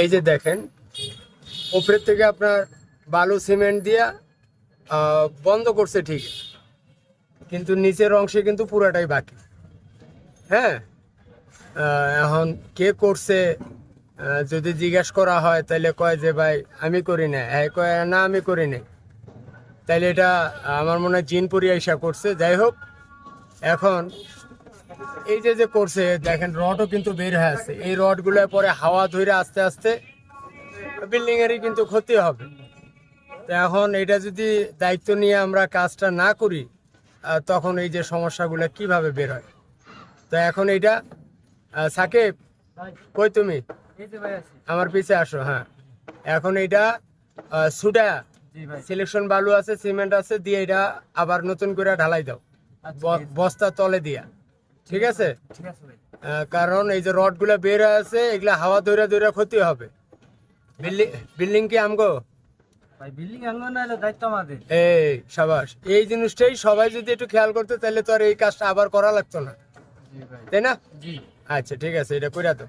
এই যে দেখেন, উপরের থেকে আপনার বালু সিমেন্ট দিয়া বন্ধ করছে ঠিক। কিন্তু নিচের অংশে কিন্তু পুরাটাই বাকি। হ্যাঁ? এখন কে করছে যদি জিজ্ঞেস করা হয়, তাহলে কয় যে, ভাই, আমি করি না হ্যাঁ কয়, না, আমি করি না তাইলে এটা আমার মনে হয় জিনপুরি আইসা করছে। যাই হোক, এখন এই যে যে করছে দেখেন রডও কিন্তু বের হয়ে আছে। এই রডগুলো পরে হাওয়া ধরে আস্তে আস্তে বিল্ডিং এরই কিন্তু ক্ষতি হবে। তো এখন এটা যদি দায়িত্ব নিয়ে আমরা কাজটা না করি তখন এই যে সমস্যাগুলো কীভাবে বের হয়? তো এখন এইটা আহ, সাকিব কই তুমি? আমার পিছে আসো হ্যাঁ। এখন এইটা আহ, সুডা সিলেকশন বালু আছে সিমেন্ট আছে দিয়ে এটা আবার নতুন করে ঢালাই দাও। ব- বস্তা তলে দিয়া। ঠিক আছে? কারণ এই যে রডগুলা বের আছে এগুলা হাওয়া ধরে ধরে ক্ষতি হবে। বিল্ডিং বিল্ডিং কি আমগো? এই সাবাস এই জিনিসটাই সবাই যদি একটু খেয়াল করতো তাহলে তো আর এই কাজটা আবার করা লাগতো না। তাই না? আচ্ছা ঠিক আছে এটা করে দাও।